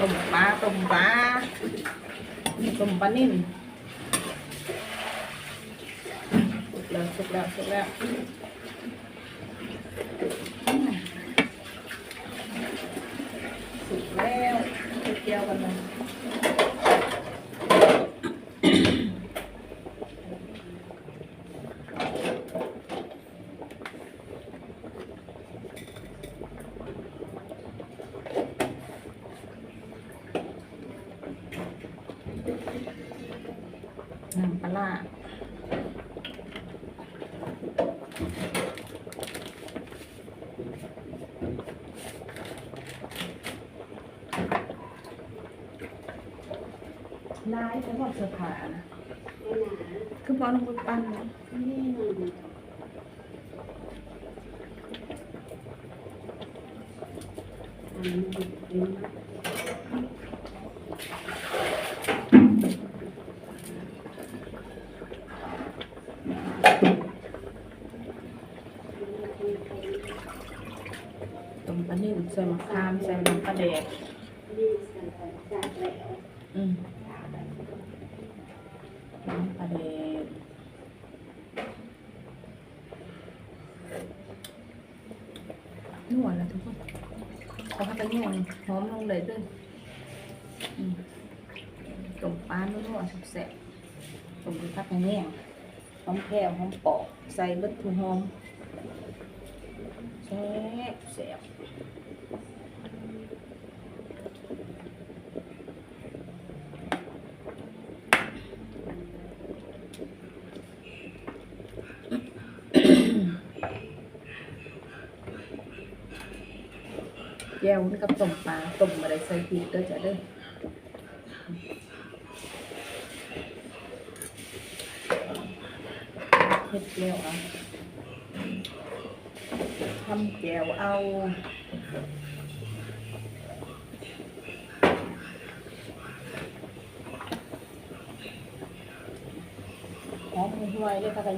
ต้มปลาต้มปลาต้มปลานิ่มสุกแล้วสุกแล้วสุกแล้วอืมสุกแล้วเกี่ยวกันเลย น้ำปลาร้าลายแต่ว่าเสื้อผ้านะคือบอลลงไปปั้นนะ ต้มปลานิ่มใส่มะขามใส่น้ำปลาแดกอืมน้ำปลาแดกนัวแล้วทุกคนขอให้ไปนัวหอมลงเลยด้วยต้มปลานัวๆแซ่บๆต้มด้วยผักกระแยงหอมแผ่วหอมปอกใส่เบิดทุกหอม แซ่บแซ่บแก้วนี่กับต้มปลาต้มอะไรใส่พริกเด้อจ้ะเด้เฮ็ดแก้วอะ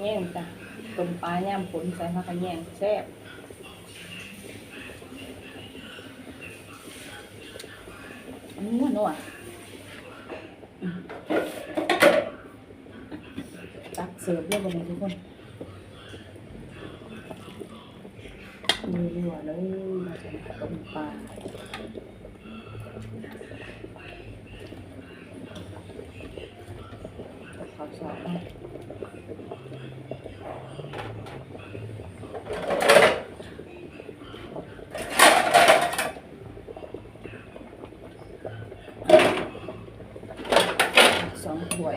แยงจ้ะต้มปลาย่ามผลใส่ผักกระแยงแมีหัวอเลยมาจากตมปลาขอาวสารสองถ้วย